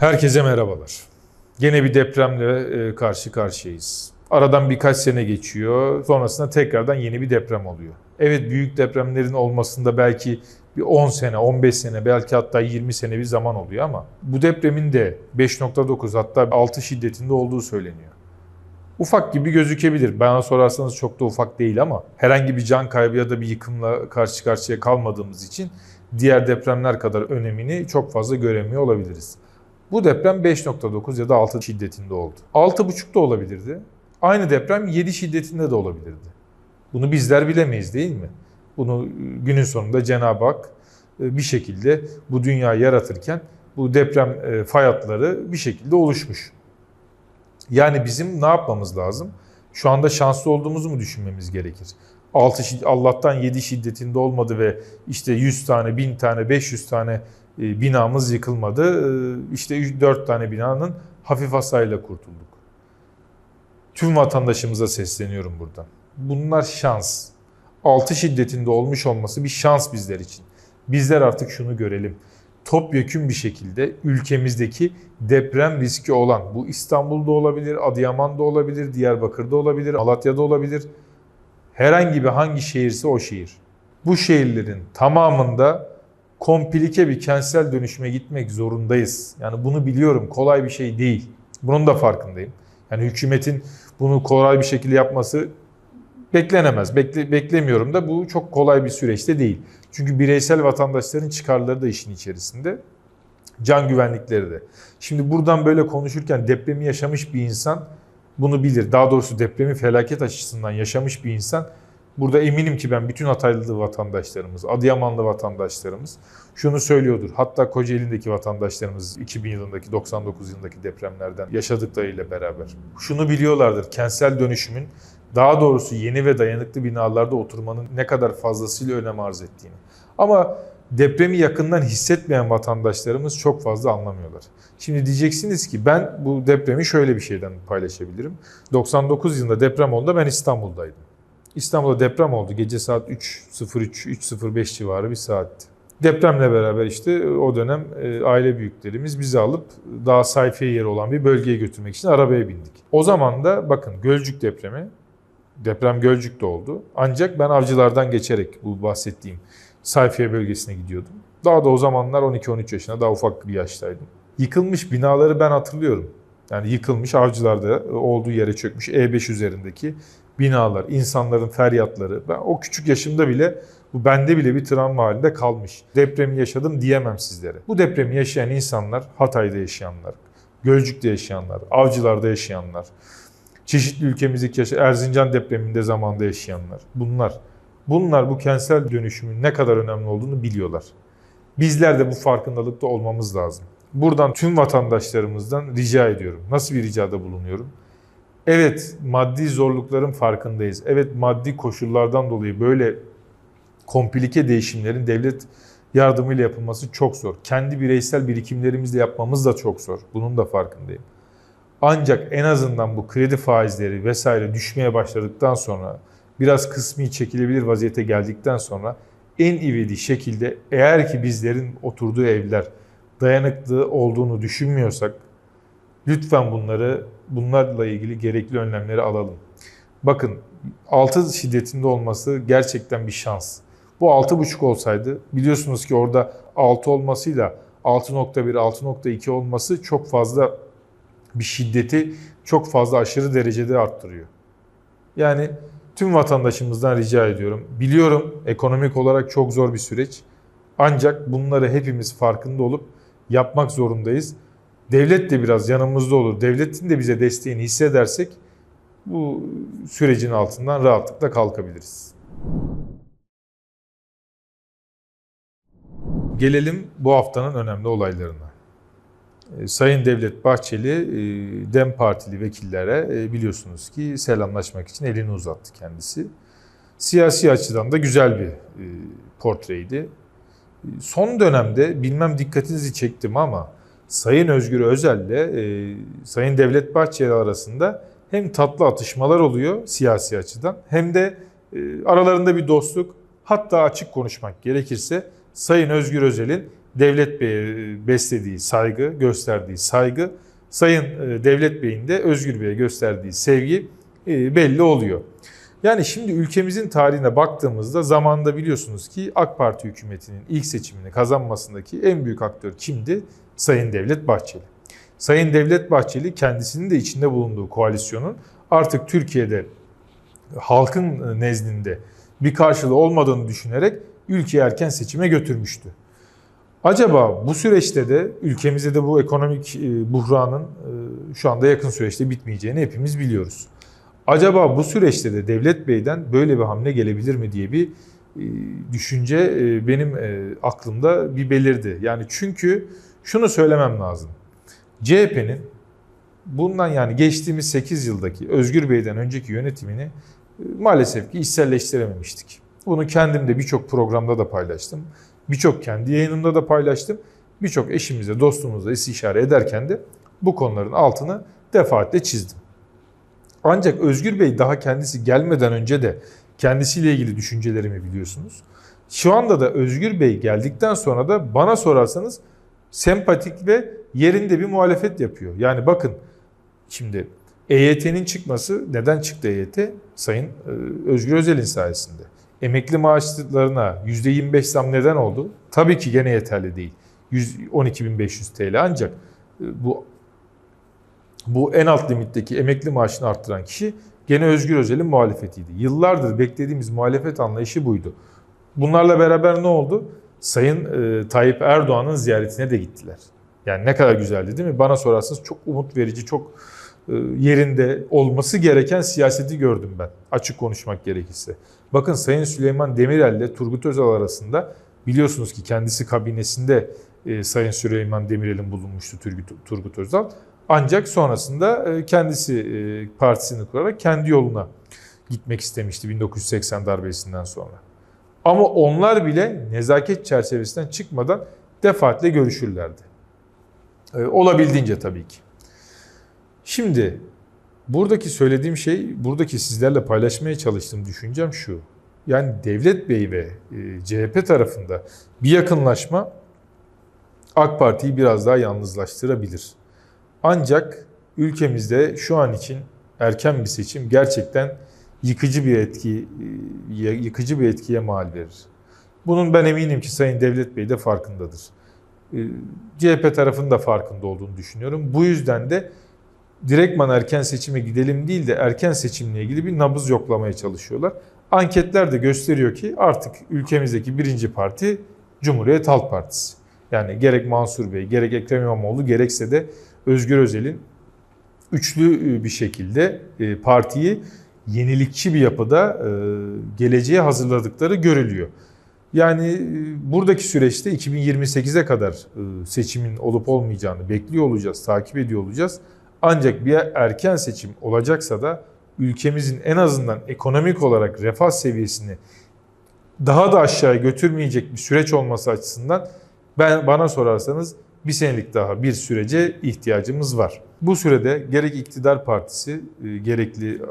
Herkese merhabalar. Gene bir depremle e, karşı karşıyayız. Aradan birkaç sene geçiyor. Sonrasında tekrardan yeni bir deprem oluyor. Evet büyük depremlerin olmasında belki bir 10 sene, 15 sene, belki hatta 20 sene bir zaman oluyor ama bu depremin de 5.9 hatta 6 şiddetinde olduğu söyleniyor. Ufak gibi gözükebilir. Bana sorarsanız çok da ufak değil ama herhangi bir can kaybı ya da bir yıkımla karşı karşıya kalmadığımız için diğer depremler kadar önemini çok fazla göremiyor olabiliriz. Bu deprem 5.9 ya da 6 şiddetinde oldu. 6.5 da olabilirdi. Aynı deprem 7 şiddetinde de olabilirdi. Bunu bizler bilemeyiz değil mi? Bunu günün sonunda Cenab-ı Hak e, bir şekilde bu dünyayı yaratırken bu deprem e, fay hatları bir şekilde oluşmuş. Yani bizim ne yapmamız lazım? Şu anda şanslı olduğumuzu mu düşünmemiz gerekir? 6 şid- Allah'tan 7 şiddetinde olmadı ve işte 100 tane, 1000 tane, 500 tane binamız yıkılmadı. E, İşte 4 tane binanın hafif hasarıyla kurtulduk. Tüm vatandaşımıza sesleniyorum buradan. Bunlar şans. 6 şiddetinde olmuş olması bir şans bizler için. Bizler artık şunu görelim. Topyekün bir şekilde ülkemizdeki deprem riski olan bu İstanbul'da olabilir, Adıyaman'da olabilir, Diyarbakır'da olabilir, Malatya'da olabilir. Herhangi bir hangi şehirse o şehir. Bu şehirlerin tamamında komplike bir kentsel dönüşüme gitmek zorundayız. Yani bunu biliyorum kolay bir şey değil. Bunun da farkındayım. Yani hükümetin bunu kolay bir şekilde yapması beklenemez. Bekle, beklemiyorum da bu çok kolay bir süreçte değil. Çünkü bireysel vatandaşların çıkarları da işin içerisinde. Can güvenlikleri de. Şimdi buradan böyle konuşurken depremi yaşamış bir insan bunu bilir. Daha doğrusu depremi felaket açısından yaşamış bir insan burada eminim ki ben bütün Hataylı vatandaşlarımız, Adıyamanlı vatandaşlarımız şunu söylüyordur. Hatta Kocaeli'ndeki vatandaşlarımız 2000 yılındaki 99 yılındaki depremlerden yaşadıklarıyla beraber. Şunu biliyorlardır. Kentsel dönüşümün daha doğrusu yeni ve dayanıklı binalarda oturmanın ne kadar fazlasıyla önem arz ettiğini. Ama depremi yakından hissetmeyen vatandaşlarımız çok fazla anlamıyorlar. Şimdi diyeceksiniz ki ben bu depremi şöyle bir şeyden paylaşabilirim. 99 yılında deprem olduğunda ben İstanbul'daydım. İstanbul'da deprem oldu. Gece saat 3.03, 3.05 civarı bir saatti. Depremle beraber işte o dönem e, aile büyüklerimiz bizi alıp daha sayfiye yeri olan bir bölgeye götürmek için arabaya bindik. O zaman da bakın Gölcük depremi, deprem Gölcük'te oldu. Ancak ben avcılardan geçerek bu bahsettiğim sayfiye bölgesine gidiyordum. Daha da o zamanlar 12-13 yaşında daha ufak bir yaştaydım. Yıkılmış binaları ben hatırlıyorum. Yani yıkılmış avcılarda olduğu yere çökmüş E5 üzerindeki binalar, insanların feryatları. Ben o küçük yaşımda bile bu bende bile bir travma halinde kalmış. Depremi yaşadım diyemem sizlere. Bu depremi yaşayan insanlar, Hatay'da yaşayanlar, Gölcük'te yaşayanlar, Avcılar'da yaşayanlar, çeşitli ülkemizdeki yaşa Erzincan depreminde zamanda yaşayanlar. Bunlar. Bunlar bu kentsel dönüşümün ne kadar önemli olduğunu biliyorlar. Bizler de bu farkındalıkta olmamız lazım. Buradan tüm vatandaşlarımızdan rica ediyorum. Nasıl bir ricada bulunuyorum? Evet maddi zorlukların farkındayız. Evet maddi koşullardan dolayı böyle komplike değişimlerin devlet yardımıyla yapılması çok zor. Kendi bireysel birikimlerimizle yapmamız da çok zor. Bunun da farkındayım. Ancak en azından bu kredi faizleri vesaire düşmeye başladıktan sonra biraz kısmi çekilebilir vaziyete geldikten sonra en ivedi şekilde eğer ki bizlerin oturduğu evler dayanıklı olduğunu düşünmüyorsak lütfen bunları bunlarla ilgili gerekli önlemleri alalım. Bakın 6 şiddetinde olması gerçekten bir şans. Bu 6.5 olsaydı biliyorsunuz ki orada 6 olmasıyla 6.1, 6.2 olması çok fazla bir şiddeti çok fazla aşırı derecede arttırıyor. Yani tüm vatandaşımızdan rica ediyorum. Biliyorum ekonomik olarak çok zor bir süreç. Ancak bunları hepimiz farkında olup yapmak zorundayız. Devlet de biraz yanımızda olur. Devletin de bize desteğini hissedersek bu sürecin altından rahatlıkla kalkabiliriz. Gelelim bu haftanın önemli olaylarına. E, Sayın Devlet Bahçeli e, DEM Partili vekillere e, biliyorsunuz ki selamlaşmak için elini uzattı kendisi. Siyasi açıdan da güzel bir portreydi. Son dönemde bilmem dikkatinizi çektim ama Sayın Özgür Özel ile Sayın Devlet Bahçeli arasında hem tatlı atışmalar oluyor siyasi açıdan hem de aralarında bir dostluk hatta açık konuşmak gerekirse Sayın Özgür Özel'in Devlet Bey'e beslediği saygı, gösterdiği saygı, Sayın e, Devlet Bey'in de Özgür Bey'e gösterdiği sevgi e, belli oluyor. Yani şimdi ülkemizin tarihine baktığımızda zamanda biliyorsunuz ki AK Parti hükümetinin ilk seçimini kazanmasındaki en büyük aktör kimdi? Sayın Devlet Bahçeli. Sayın Devlet Bahçeli kendisinin de içinde bulunduğu koalisyonun artık Türkiye'de halkın nezdinde bir karşılığı olmadığını düşünerek ülkeyi erken seçime götürmüştü. Acaba bu süreçte de ülkemizde de bu ekonomik e, buhranın e, şu anda yakın süreçte bitmeyeceğini hepimiz biliyoruz. Acaba bu süreçte de Devlet Bey'den böyle bir hamle gelebilir mi diye bir e, düşünce benim aklımda bir belirdi. Yani çünkü şunu söylemem lazım. CHP'nin bundan yani geçtiğimiz 8 yıldaki Özgür Bey'den önceki yönetimini maalesef ki içselleştirememiştik. Bunu kendim de birçok programda da paylaştım. Birçok kendi yayınımda da paylaştım. Birçok eşimizle, dostumuzla istişare ederken de bu konuların altını defaatle çizdim. Ancak Özgür Bey daha kendisi gelmeden önce de kendisiyle ilgili düşüncelerimi biliyorsunuz. Şu anda da Özgür Bey geldikten sonra da bana sorarsanız sempatik ve yerinde bir muhalefet yapıyor. Yani bakın şimdi EYT'nin çıkması neden çıktı EYT? Sayın e, Özgür Özel'in sayesinde. Emekli maaşlarına %25 zam neden oldu? Tabii ki gene yeterli değil. 12.500 TL ancak e, bu bu en alt limitteki emekli maaşını arttıran kişi gene Özgür Özel'in muhalefetiydi. Yıllardır beklediğimiz muhalefet anlayışı buydu. Bunlarla beraber ne oldu? Sayın e, Tayyip Erdoğan'ın ziyaretine de gittiler. Yani ne kadar güzeldi değil mi? Bana sorarsanız çok umut verici, çok e, yerinde olması gereken siyaseti gördüm ben. Açık konuşmak gerekirse. Bakın Sayın Süleyman Demirel ile Turgut Özal arasında biliyorsunuz ki kendisi kabinesinde e, Sayın Süleyman Demirel'in bulunmuştu Turgut, Turgut Özal. Ancak sonrasında e, kendisi partisini kurarak kendi yoluna gitmek istemişti 1980 darbesinden sonra. Ama onlar bile nezaket çerçevesinden çıkmadan defaatle görüşürlerdi. Olabildiğince tabii ki. Şimdi buradaki söylediğim şey, buradaki sizlerle paylaşmaya çalıştığım düşüncem şu. Yani Devlet Bey ve e, CHP tarafında bir yakınlaşma AK Parti'yi biraz daha yalnızlaştırabilir. Ancak ülkemizde şu an için erken bir seçim gerçekten yıkıcı bir etki e, yıkıcı bir etkiye mal verir. Bunun ben eminim ki Sayın Devlet Bey de farkındadır. E, CHP tarafının da farkında olduğunu düşünüyorum. Bu yüzden de direktman erken seçime gidelim değil de erken seçimle ilgili bir nabız yoklamaya çalışıyorlar. Anketler de gösteriyor ki artık ülkemizdeki birinci parti Cumhuriyet Halk Partisi. Yani gerek Mansur Bey, gerek Ekrem İmamoğlu, gerekse de Özgür Özel'in üçlü e, bir şekilde partiyi yenilikçi bir yapıda e, geleceğe hazırladıkları görülüyor. Yani buradaki süreçte 2028'e kadar seçimin olup olmayacağını bekliyor olacağız, takip ediyor olacağız. Ancak bir erken seçim olacaksa da ülkemizin en azından ekonomik olarak refah seviyesini daha da aşağıya götürmeyecek bir süreç olması açısından ben bana sorarsanız bir senelik daha bir sürece ihtiyacımız var. Bu sürede gerek iktidar partisi e, gerekli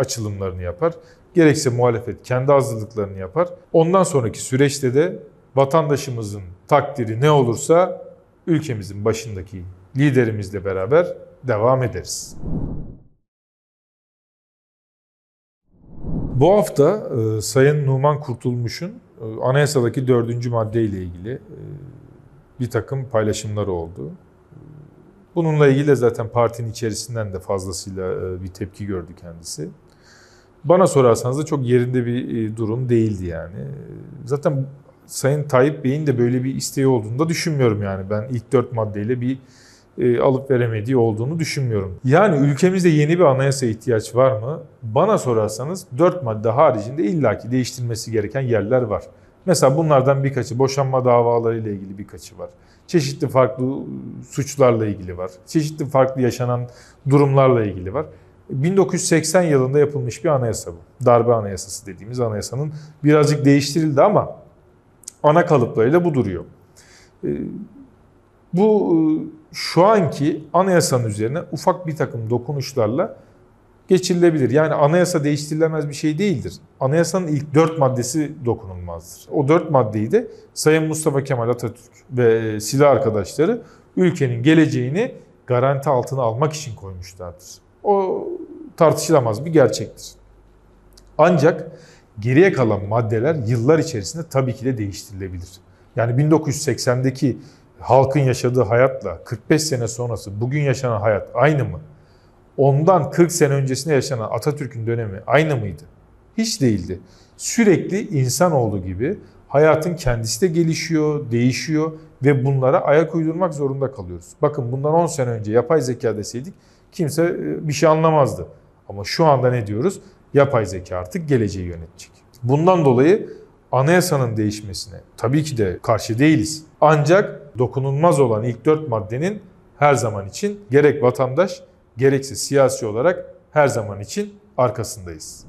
açılımlarını yapar, gerekse muhalefet kendi hazırlıklarını yapar. Ondan sonraki süreçte de vatandaşımızın takdiri ne olursa ülkemizin başındaki liderimizle beraber devam ederiz. Bu hafta e, Sayın Numan Kurtulmuş'un e, anayasadaki dördüncü madde ilgili e, bir takım paylaşımları oldu. Bununla ilgili de zaten partinin içerisinden de fazlasıyla e, bir tepki gördü kendisi. Bana sorarsanız da çok yerinde bir e, durum değildi yani. Zaten Sayın Tayyip Bey'in de böyle bir isteği olduğunu da düşünmüyorum yani. Ben ilk dört maddeyle bir e, alıp veremediği olduğunu düşünmüyorum. Yani ülkemizde yeni bir anayasa ihtiyaç var mı? Bana sorarsanız dört madde haricinde illaki değiştirilmesi gereken yerler var. Mesela bunlardan birkaçı boşanma davaları ile ilgili birkaçı var. Çeşitli farklı suçlarla ilgili var. Çeşitli farklı yaşanan durumlarla ilgili var. 1980 yılında yapılmış bir anayasa bu. Darbe anayasası dediğimiz anayasanın birazcık değiştirildi ama ana kalıplarıyla bu duruyor. E, bu e, şu anki anayasanın üzerine ufak bir takım dokunuşlarla geçirilebilir. Yani anayasa değiştirilemez bir şey değildir. Anayasanın ilk dört maddesi dokunulmazdır. O dört maddeyi de Sayın Mustafa Kemal Atatürk ve silah arkadaşları ülkenin geleceğini garanti altına almak için koymuşlardır. O tartışılamaz bir gerçektir. Ancak geriye kalan maddeler yıllar içerisinde tabii ki de değiştirilebilir. Yani 1980'deki halkın yaşadığı hayatla 45 sene sonrası bugün yaşanan hayat aynı mı? Ondan 40 sene öncesinde yaşanan Atatürk'ün dönemi aynı mıydı? Hiç değildi. Sürekli insanoğlu gibi hayatın kendisi de gelişiyor, değişiyor ve bunlara ayak uydurmak zorunda kalıyoruz. Bakın bundan 10 sene önce yapay zeka deseydik kimse e, bir şey anlamazdı. Ama şu anda ne diyoruz? Yapay zeka artık geleceği yönetecek. Bundan dolayı anayasanın değişmesine tabii ki de karşı değiliz. Ancak dokunulmaz olan ilk dört maddenin her zaman için gerek vatandaş gerekse siyasi olarak her zaman için arkasındayız.